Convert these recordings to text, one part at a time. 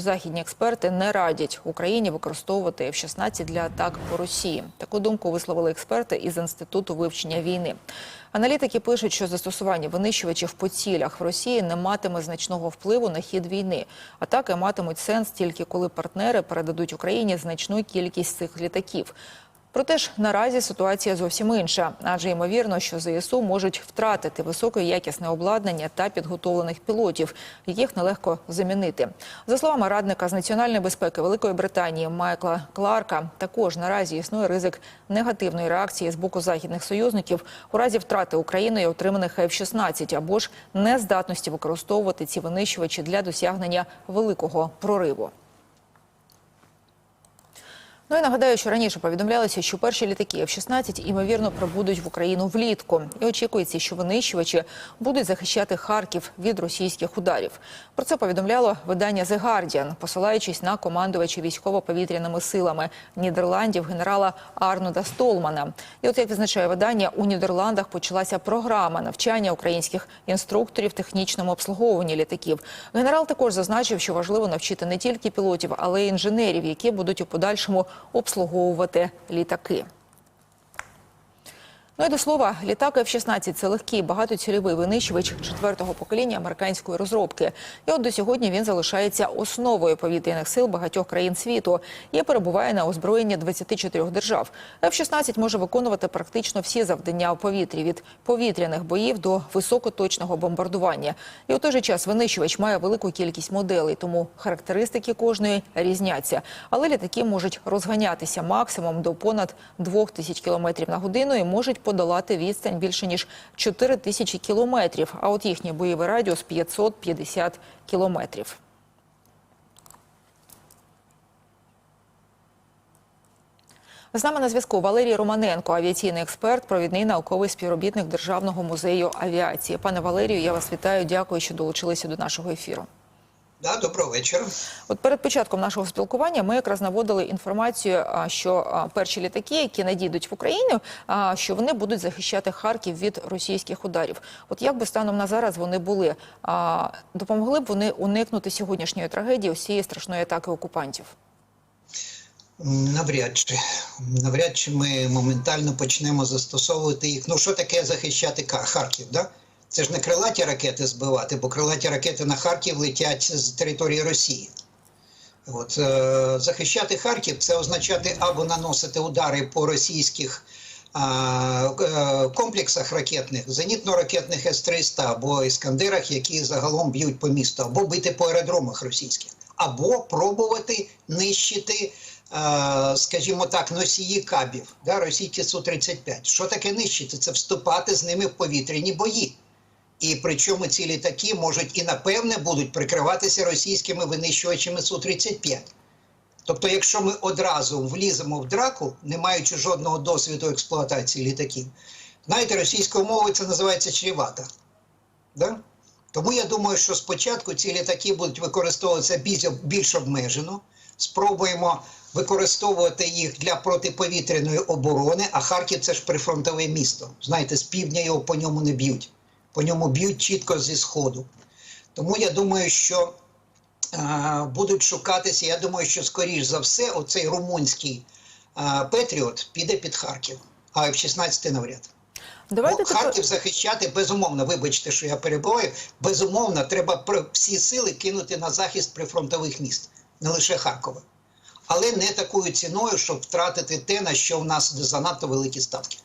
Західні експерти не радять Україні використовувати F-16 для атак по Росії. Таку думку висловили експерти із інституту вивчення війни. Аналітики пишуть, що застосування винищувачів по цілях в Росії не матиме значного впливу на хід війни. Атаки матимуть сенс тільки коли партнери передадуть Україні значну кількість цих літаків. Проте ж наразі ситуація зовсім інша, адже ймовірно, що ЗСУ можуть втратити високоякісне обладнання та підготовлених пілотів, яких нелегко замінити. За словами радника з національної безпеки Великої Британії Майкла Кларка, також наразі існує ризик негативної реакції з боку західних союзників у разі втрати Україною отриманих F-16 або ж нездатності використовувати ці винищувачі для досягнення великого прориву. Ну і нагадаю, що раніше повідомлялося, що перші літаки F-16 імовірно прибудуть в Україну влітку. І очікується, що винищувачі будуть захищати Харків від російських ударів. Про це повідомляло видання The Guardian, посилаючись на командувача військово-повітряними силами Нідерландів генерала Арнуда Столмана. І от як відзначає видання, у Нідерландах почалася програма навчання українських інструкторів технічному обслуговуванні літаків. Генерал також зазначив, що важливо навчити не тільки пілотів, але й інженерів, які будуть у подальшому обслуговувати літаки. Ну і до слова, літак F-16 – це легкий багатоцільовий винищувач четвертого покоління американської розробки. І от до сьогодні він залишається основою повітряних сил багатьох країн світу і перебуває на озброєнні 24 держав. F-16 може виконувати практично всі завдання у повітрі від повітряних боїв до високоточного бомбардування. І у той же час винищувач має велику кількість моделей, тому характеристики кожної різняться. Але літаки можуть розганятися максимум до понад 2000 км на годину і можуть подолати відстань більше ніж 4 тисячі кілометрів, а от їхній бойовий радіус 550 кілометрів. З нами на зв'язку Валерій Романенко, авіаційний експерт, провідний науковий співробітник Державного музею авіації. Пане Валерію, я вас вітаю. Дякую, що долучилися до нашого ефіру. Да, доброго вечора. От перед початком нашого спілкування ми якраз наводили інформацію, що перші літаки, які надійдуть в Україну, що вони будуть захищати Харків від російських ударів. От як би станом на зараз вони були, допомогли б вони уникнути сьогоднішньої трагедії усієї страшної атаки окупантів? Навряд чи навряд чи ми моментально почнемо застосовувати їх. Ну що таке захищати Харків? Да? Це ж не крилаті ракети збивати, бо крилаті ракети на Харків летять з території Росії. От, е, захищати Харків це означати або наносити удари по російських а, е, комплексах ракетних, зенітно-ракетних С-300 або іскандерах, які загалом б'ють по місту, або бити по аеродромах російських, або пробувати нищити, е, скажімо так, носії кабів, да, російські Су-35. Що таке нищити? Це вступати з ними в повітряні бої. І причому ці літаки можуть і напевне будуть прикриватися російськими винищувачами Су-35. Тобто, якщо ми одразу вліземо в драку, не маючи жодного досвіду експлуатації літаків, знаєте, російською мовою це називається чрівата. Да? Тому я думаю, що спочатку ці літаки будуть використовуватися більш обмежено. Спробуємо використовувати їх для протиповітряної оборони, а Харків це ж прифронтове місто. Знаєте, з півдня його по ньому не б'ють, по ньому б'ють чітко зі сходу. Тому я думаю, що а, будуть шукатися. Я думаю, що скоріш за все, оцей румунський а, Петріот піде під Харків, а F-16 навряд. Давайте тепер... Харків захищати безумовно. Вибачте, що я перебуваю. Безумовно, треба всі сили кинути на захист прифронтових міст, не лише Харкова, але не такою ціною, щоб втратити те, на що в нас занадто великі ставки.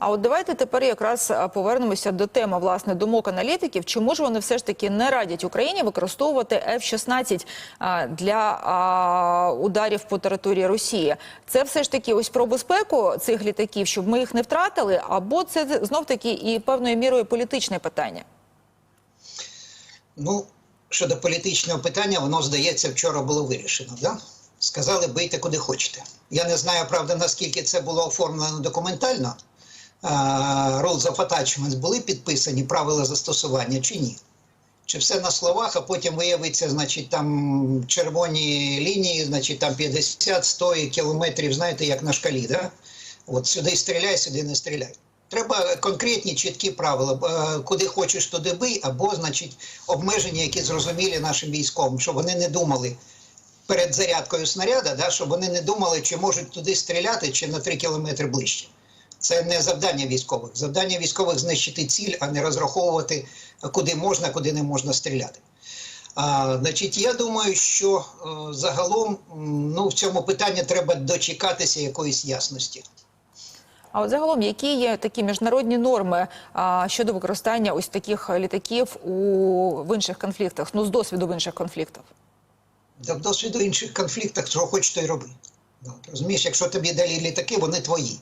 А от давайте тепер якраз повернемося до теми власне думок аналітиків. Чому ж вони все ж таки не радять Україні використовувати F-16 для ударів по території Росії? Це все ж таки ось про безпеку цих літаків, щоб ми їх не втратили, або це знов таки і певною мірою політичне питання? Ну, щодо політичного питання, воно здається, вчора було вирішено. Да? Сказали, бийте куди хочете. Я не знаю, правда, наскільки це було оформлено документально. Rules of Attachments були підписані правила застосування чи ні? Чи все на словах, а потім виявиться, значить, там червоні лінії, значить, там 50-100 кілометрів, знаєте, як на шкалі, да? От сюди стріляй, сюди не стріляй. Треба конкретні чіткі правила, е, куди хочеш, туди бий, або, значить, обмеження, які зрозумілі нашим військовим, щоб вони не думали, перед зарядкою снаряда, да, щоб вони не думали, чи можуть туди стріляти, чи на 3 кілометри ближче. Це не завдання військових. Завдання військових знищити ціль, а не розраховувати, куди можна, куди не можна стріляти. А, значить, я думаю, що е, загалом ну, в цьому питанні треба дочекатися якоїсь ясності. А от загалом, які є такі міжнародні норми а, щодо використання ось таких літаків у в інших конфліктах, ну з досвіду в інших конфліктах? Да в досвіду інших конфліктах, що хочеш, то й роби. Розумієш, якщо тобі далі літаки, вони твої.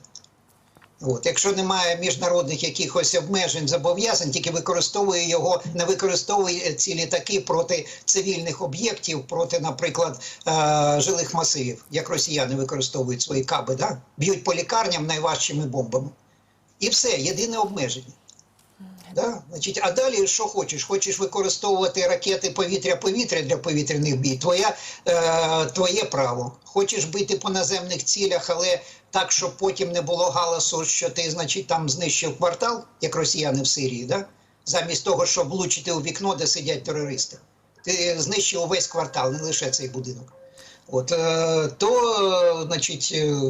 От, якщо немає міжнародних якихось обмежень, зобов'язань, тільки використовує його, не використовує ці літаки проти цивільних об'єктів, проти, наприклад, е- жилих масивів, як росіяни використовують свої каби, да? б'ють по лікарням найважчими бомбами. І все, єдине обмеження. Да? Значить, а далі що хочеш? Хочеш використовувати ракети повітря-повітря для повітряних бій? Твоя, е, твоє право. Хочеш бити по наземних цілях, але так, щоб потім не було галасу, що ти, значить, там знищив квартал, як росіяни в Сирії, да? замість того, щоб влучити у вікно, де сидять терористи. Ти знищив увесь квартал, не лише цей будинок. От, е, то, значить, е,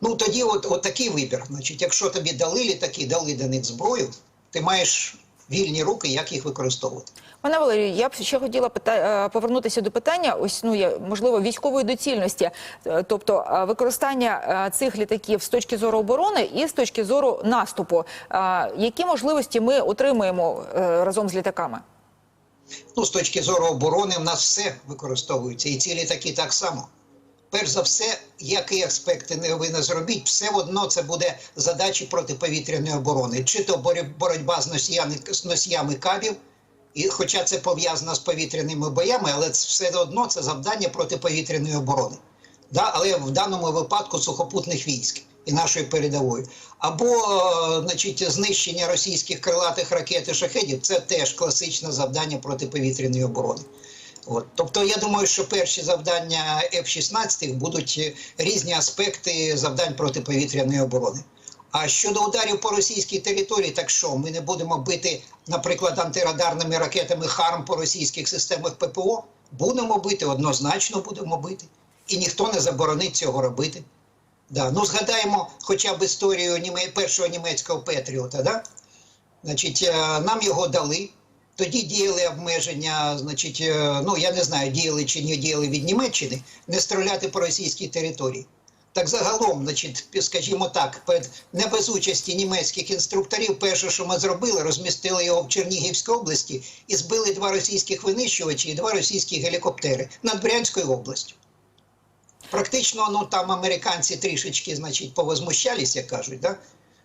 ну тоді от, от такий вибір. Значить, якщо тобі дали літаки, дали до них зброю, ти маєш вільні руки, як їх використовувати. Пане Валерію, я б ще хотіла пита- е, повернутися до питання, ось ну я можливо військової доцільності, Е, тобто е, використання цих літаків з точки зору оборони і з точки зору наступу. Які можливості ми отримуємо е, разом з літаками? Ну, з точки зору оборони, в нас все використовується, і ці літаки так само. Перш за все, які аспекти не ви не зробіть, все одно це буде задачі протиповітряної оборони. Чи то боротьба з носіями, з носіями кабів, і хоча це пов'язано з повітряними боями, але це все одно це завдання протиповітряної оборони. Да? Але в даному випадку сухопутних військ і нашої передової. Або е, значить, знищення російських крилатих ракет і шахедів це теж класичне завдання протиповітряної оборони. От. Тобто, я думаю, що перші завдання F-16 будуть е, різні аспекти завдань протиповітряної оборони. А щодо ударів по російській території, так що ми не будемо бити, наприклад, антирадарними ракетами ХАРМ по російських системах ППО? Будемо бити, однозначно будемо бити. І ніхто не заборонить цього робити. Да. Ну, згадаємо хоча б історію першого німецького Петріота. Да? Значить, е, нам його дали. Тоді діяли обмеження, значить, е, ну я не знаю, діяли чи не діяли від Німеччини, не стріляти по російській території. Так загалом, значить, скажімо так, не без участі німецьких інструкторів, перше, що ми зробили, розмістили його в Чернігівській області і збили два російських винищувачі і два російські гелікоптери над Брянською областю. Практично, ну там американці трішечки, значить, повозмущались, як кажуть, да?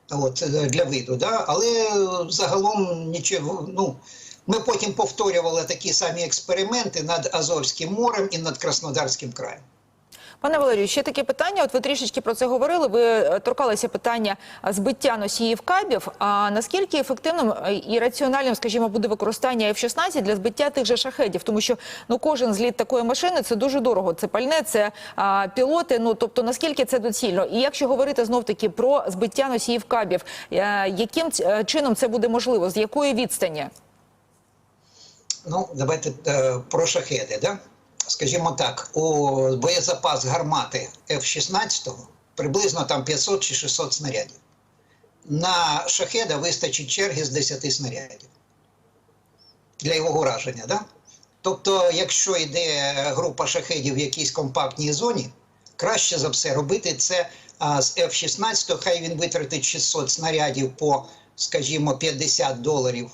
От, е, для виду, да? але загалом нічого. Ну, ми потім повторювали такі самі експерименти над Азовським морем і над Краснодарським краєм. Пане Валерію, ще таке питання. От ви трішечки про це говорили. Ви е, торкалися питання збиття носіїв кабів. А наскільки ефективним е, і раціональним, скажімо, буде використання F-16 для збиття тих же шахедів? Тому що ну кожен зліт такої машини це дуже дорого. Це пальне, це а, пілоти. Ну тобто наскільки це доцільно? І якщо говорити знов таки про збиття носіїв кабів, е, яким чином це буде можливо? З якої відстані? Ну, давайте е, про шахеди. Да? Скажімо так, у боєзапас гармати F-16 приблизно там 500 чи 600 снарядів. На шахеда вистачить черги з 10 снарядів для його ураження. Да? Тобто, якщо йде група шахедів в якійсь компактній зоні, краще за все робити це а, з F-16, хай він витратить 600 снарядів по, скажімо, 50 доларів,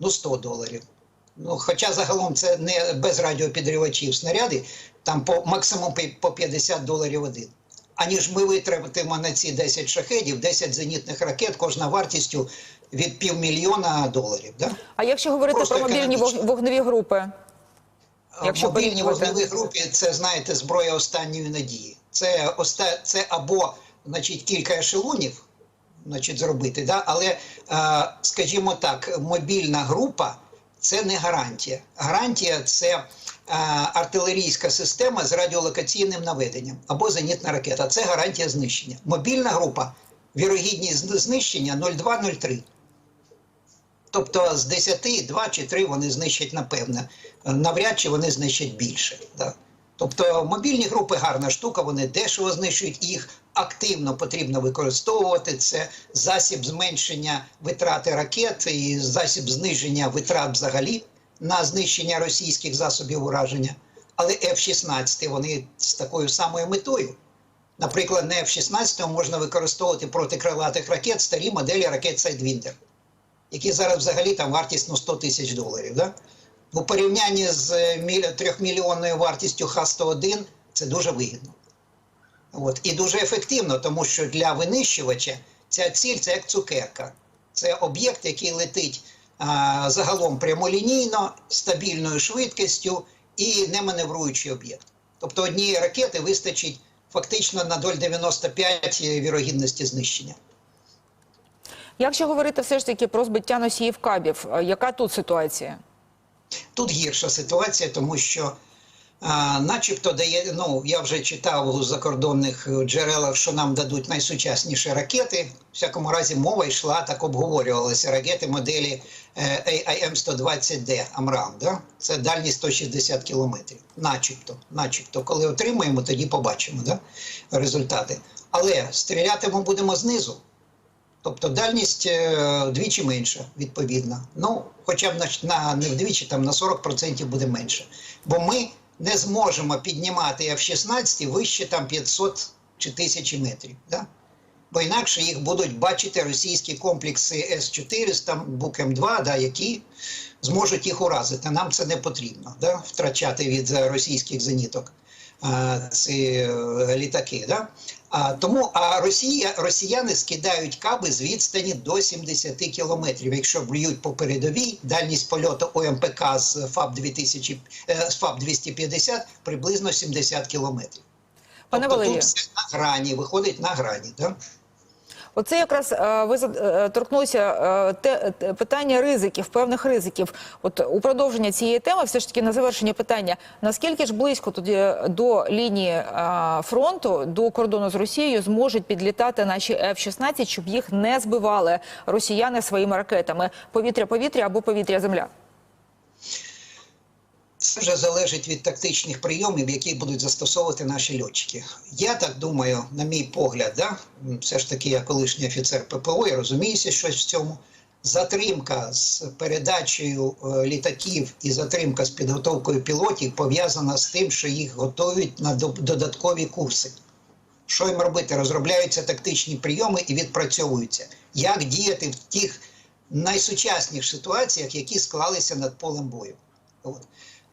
ну 100 доларів. Ну, хоча загалом це не без радіопідривачів снаряди, там по максимум по 50 доларів один. Аніж ми витратимо на ці 10 шахедів, 10 зенітних ракет, кожна вартістю від півмільйона доларів. Да? А якщо говорити Просто про мобільні вогневі групи? Якщо Мобільні вогневі групи це, знаєте, зброя останньої надії. Це, оста... це або значить, кілька ешелонів значить, зробити, да? але, скажімо так, мобільна група це не гарантія. Гарантія це е, артилерійська система з радіолокаційним наведенням або зенітна ракета. Це гарантія знищення. Мобільна група, вірогідність знищення 0,2-0,3. Тобто з 10 2 чи 3 вони знищать напевне. Навряд чи вони знищать більше. Да? Тобто мобільні групи гарна штука, вони дешево знищують їх, активно потрібно використовувати. Це засіб зменшення витрати ракет і засіб зниження витрат взагалі на знищення російських засобів ураження. Але F-16 вони з такою самою метою. Наприклад, на F-16 можна використовувати проти крилатих ракет старі моделі ракет Sidewinder, які зараз взагалі там вартість ну, 100 тисяч доларів. Да? У порівнянні з міль- трьохмільйонною вартістю Х-101 це дуже вигідно. От. І дуже ефективно, тому що для винищувача ця ціль це як цукерка. Це об'єкт, який летить а, загалом прямолінійно, стабільною швидкістю і не маневруючий об'єкт. Тобто однієї ракети вистачить фактично на 0,95 вірогідності знищення. Якщо говорити все ж таки про збиття носіїв кабів, е, яка тут ситуація? Тут гірша ситуація, тому що, а, начебто, дає. Ну я вже читав у закордонних джерелах, що нам дадуть найсучасніші ракети. В всякому разі, мова йшла, так обговорювалися ракети моделі е, AIM-120D Амрам. Да? Це дальність 160 кілометрів. Начебто, начебто, коли отримаємо, тоді побачимо да? результати. Але стріляти ми будемо знизу. Тобто дальність е, вдвічі менша, відповідно. Ну, хоча б на, не вдвічі, там на 40% буде менше. Бо ми не зможемо піднімати F-16 вище там 500 чи 1000 метрів. Да? Бо інакше їх будуть бачити російські комплекси С-400, Бук-М2, да, які зможуть їх уразити. Нам це не потрібно, да? втрачати від російських зеніток е, ці е, літаки. Да? А, тому а Росія, росіяни скидають каби з відстані до 70 кілометрів. Якщо б'ють по передовій, дальність польоту ОМПК з ФАБ 2000, е, з ФАБ 250 приблизно 70 кілометрів. Пане тобто тут все на грані, виходить на грані. Да? Оце якраз е, ви е, торкнулися е, те, питання ризиків, певних ризиків. От у продовження цієї теми, все ж таки на завершення питання: наскільки ж близько тоді до лінії фронту, до кордону з Росією, зможуть підлітати наші F-16, щоб їх не збивали росіяни своїми ракетами повітря-повітря або повітря-земля? Це вже залежить від тактичних прийомів, які будуть застосовувати наші льотчики. Я так думаю, на мій погляд, да, все ж таки я колишній офіцер ППО, я розуміюся щось в цьому. Затримка з передачею е, літаків і затримка з підготовкою пілотів пов'язана з тим, що їх готують на додаткові курси. Що їм робити? Розробляються тактичні прийоми і відпрацьовуються. Як діяти в тих найсучасніших ситуаціях, які склалися над полем бою. От.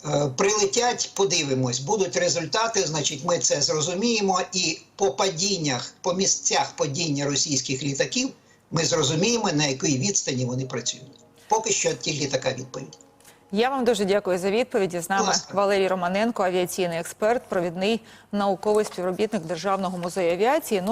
Е, Прилетять, подивимось, будуть результати, значить, ми це зрозуміємо, і по падіннях, по місцях падіння російських літаків ми зрозуміємо, на якій відстані вони працюють. Поки що тільки така відповідь. Я вам дуже дякую за відповіді. З нами ласка. Валерій Романенко, авіаційний експерт, провідний науковий співробітник Державного музею авіації. Ну